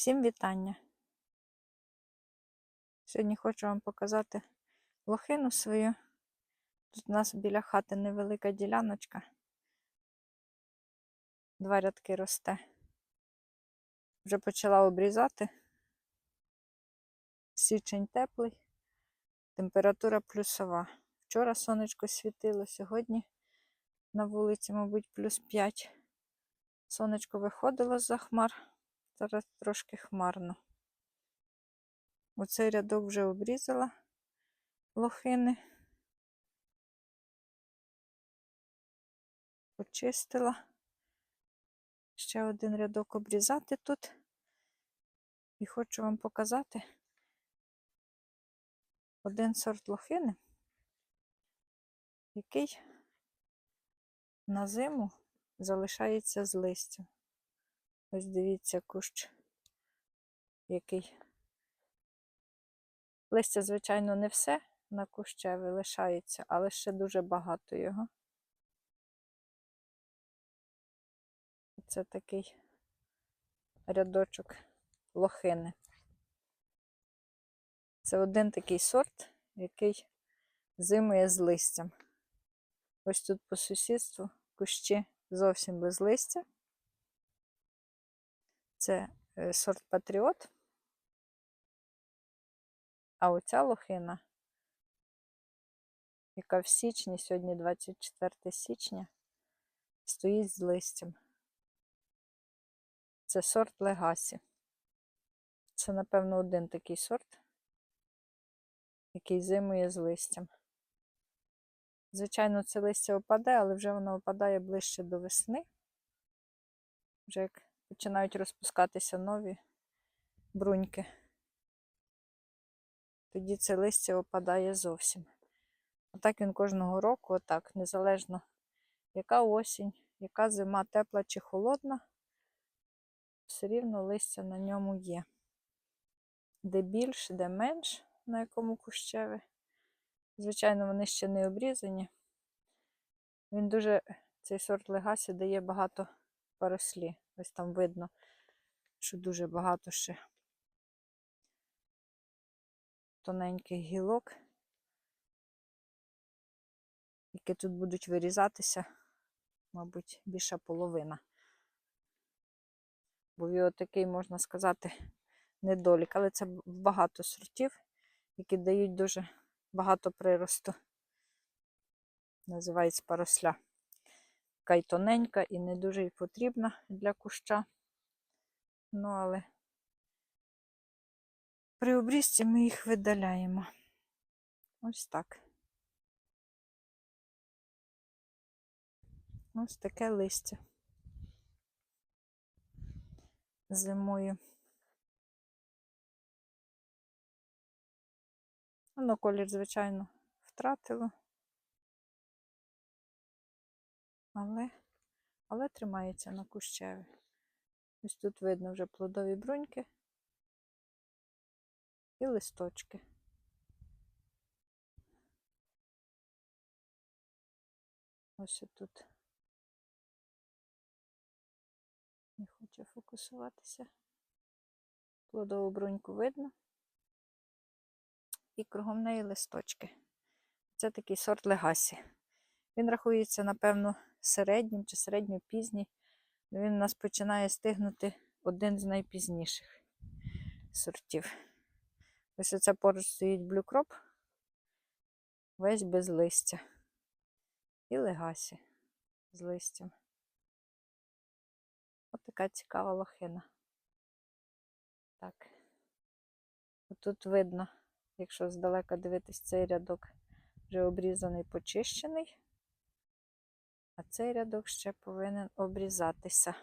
Всім вітання! Сьогодні хочу вам показати лохину свою. Тут у нас біля хати невелика діляночка. Два рядки росте. Вже почала обрізати. Січень теплий, температура плюсова. Вчора сонечко світило, сьогодні на вулиці, мабуть, плюс 5. Сонечко виходило з-за хмар. Зараз трошки хмарно. Оцей рядок вже обрізала лохини. Почистила. Ще один рядок обрізати тут. І хочу вам показати один сорт лохини, який на зиму залишається з листя. Ось дивіться кущ, який. Листя, звичайно, не все на кущеві лишається, але ще дуже багато його. Це такий рядочок лохини. Це один такий сорт, який зимує з листям. Ось тут по сусідству кущі зовсім без листя. Це е, сорт Патріот. А оця лохина, яка в січні, сьогодні 24 січня, стоїть з листям. Це сорт Легасі. Це, напевно, один такий сорт, який зимує з листям. Звичайно, це листя опаде, але вже воно опадає ближче до весни. Вже як починають розпускатися нові бруньки, тоді це листя опадає зовсім. Отак він кожного року, отак, незалежно, яка осінь, яка зима, тепла чи холодна, все рівно листя на ньому є. Де більш, де менш, на якому кущеві. Звичайно, вони ще не обрізані. Він дуже, цей сорт легасі дає багато порослі. Ось там видно, що дуже багато ще тоненьких гілок, які тут будуть вирізатися, мабуть, більша половина. Бо його такий, можна сказати, недолік. Але це багато сортів, які дають дуже багато приросту. Називається паросля. Така й тоненька і не дуже й потрібна для куща. Ну, але при обрізці ми їх видаляємо. Ось так. Ось таке листя. Зимою. Воно колір, звичайно, втратило. Але, але тримається на кущеві. Ось тут видно вже плодові бруньки і листочки. Ось тут не хоче фокусуватися. Плодову бруньку видно. І кругом неї листочки. Це такий сорт легасі. Він рахується, напевно, середнім чи середньопізній. Він у нас починає стигнути один з найпізніших сортів. Ось оце поруч стоїть блюкроп, весь без листя. І легасі з листям. Ось така цікава лохина. Так. Тут видно, якщо здалека дивитись, цей рядок вже обрізаний, почищений, а цей рядок ще повинен обрізатися.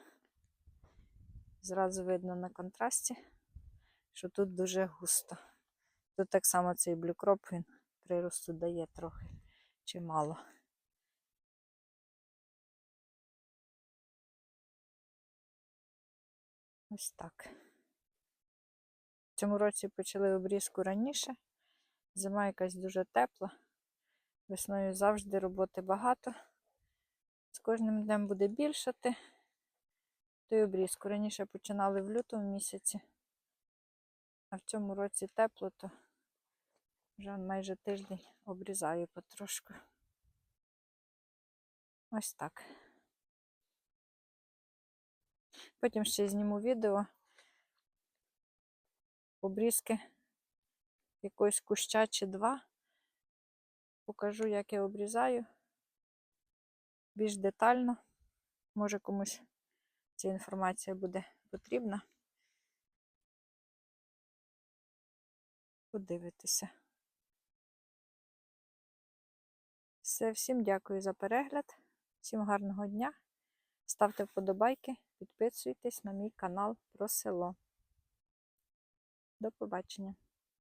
Зразу видно на контрасті, що тут дуже густо. Тут так само цей блюкроп, він приросту дає трохи чимало. Ось так. В цьому році почали обрізку раніше. Зима якась дуже тепла. Весною завжди роботи багато. Кожним днем буде більшати. То обрізку. Раніше починали в лютому місяці, А в цьому році тепло, то вже майже тиждень обрізаю потрошку. Ось так. Потім ще зніму відео обрізки якогось куща чи два. Покажу, як я обрізаю більш детально. Може комусь ця інформація буде потрібна. Подивитися. Все, всім дякую за перегляд. Всім гарного дня. Ставте вподобайки, підписуйтесь на мій канал про село. До побачення!